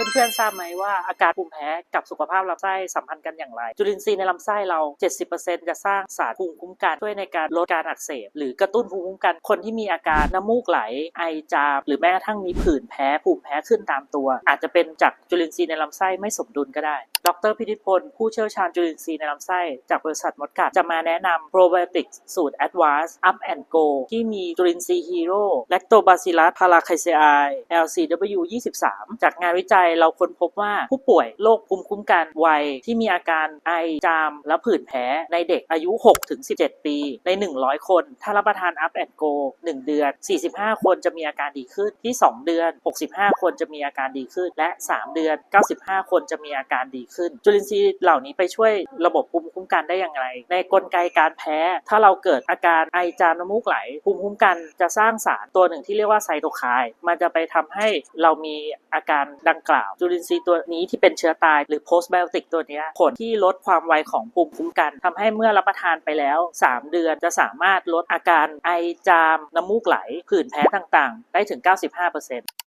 เพื่อนๆทราบไหมว่าอาการภูมิแพ้กับสุขภาพลำไส้สัมพันธ์กันอย่างไร จุลินทรีย์ในลำไส้เรา 70%จะสร้างสารภูมิคุ้มกันช่วยในการลดการอักเสบ หรือกระตุ้นภูมิคุ้มกันคนที่มีอาการน้ำมูกไหลไอจามหรือแม้กระทั่งมีผื่นแพ้ภูมิแพ้ขึ้นตามตัว อาจจะเป็นจากจุลินทรีย์ในลำไส้ไม่สมดุลก็ได้ ดรพิธิพล ผู้เชี่ยวชาญจุลินทรีย์ในลำไส้จากบริษัทมดกัดจะมาแนะนำโปรไบโอติกสูตร Advanced Up and Go ที่มีจุลินทรีย์ฮีโร่ Lactobacillus paracasei LCW 23 จากงานวิจัยเราค้นพบว่าผู้ป่วยโรคภูมิคุ้มกันวัยที่มีอาการไอจาม และผื่นแพ้ในเด็กอายุ 6-17 ปี ใน 100 คน ถ้ารับประทาน Up and Go 1เดือน 45 คนจะมีอาการดีขึ้นที่ 2 เดือน 65 คนจะมีอาการดีขึ้น และ 3 เดือน 95 คนจะมีอาการดีขึ้น จุลินทรีย์เหล่านี้ไปช่วยระบบภูมิคุ้มกันได้อย่างไร ในกลไกการแพ้ ถ้าเราเกิดอาการไอจามน้ำมูกไหล ภูมิคุ้มกันจะสร้างสารตัวหนึ่งที่เรียกว่าไซโตไคน์มันจะไปทำให้เรามีอาการดังกล่าวจุลินทรีย์ตัวนี้ที่เป็นเชื้อตายหรือ postbiotic ตัวนี้ผลที่ลดความไวของภูมิคุ้มกันทำให้เมื่อรับประทานไปแล้ว 3 เดือนจะสามารถลดอาการไอจามน้ำมูกไหลผื่นแพ้ต่างๆ ได้ถึง 95%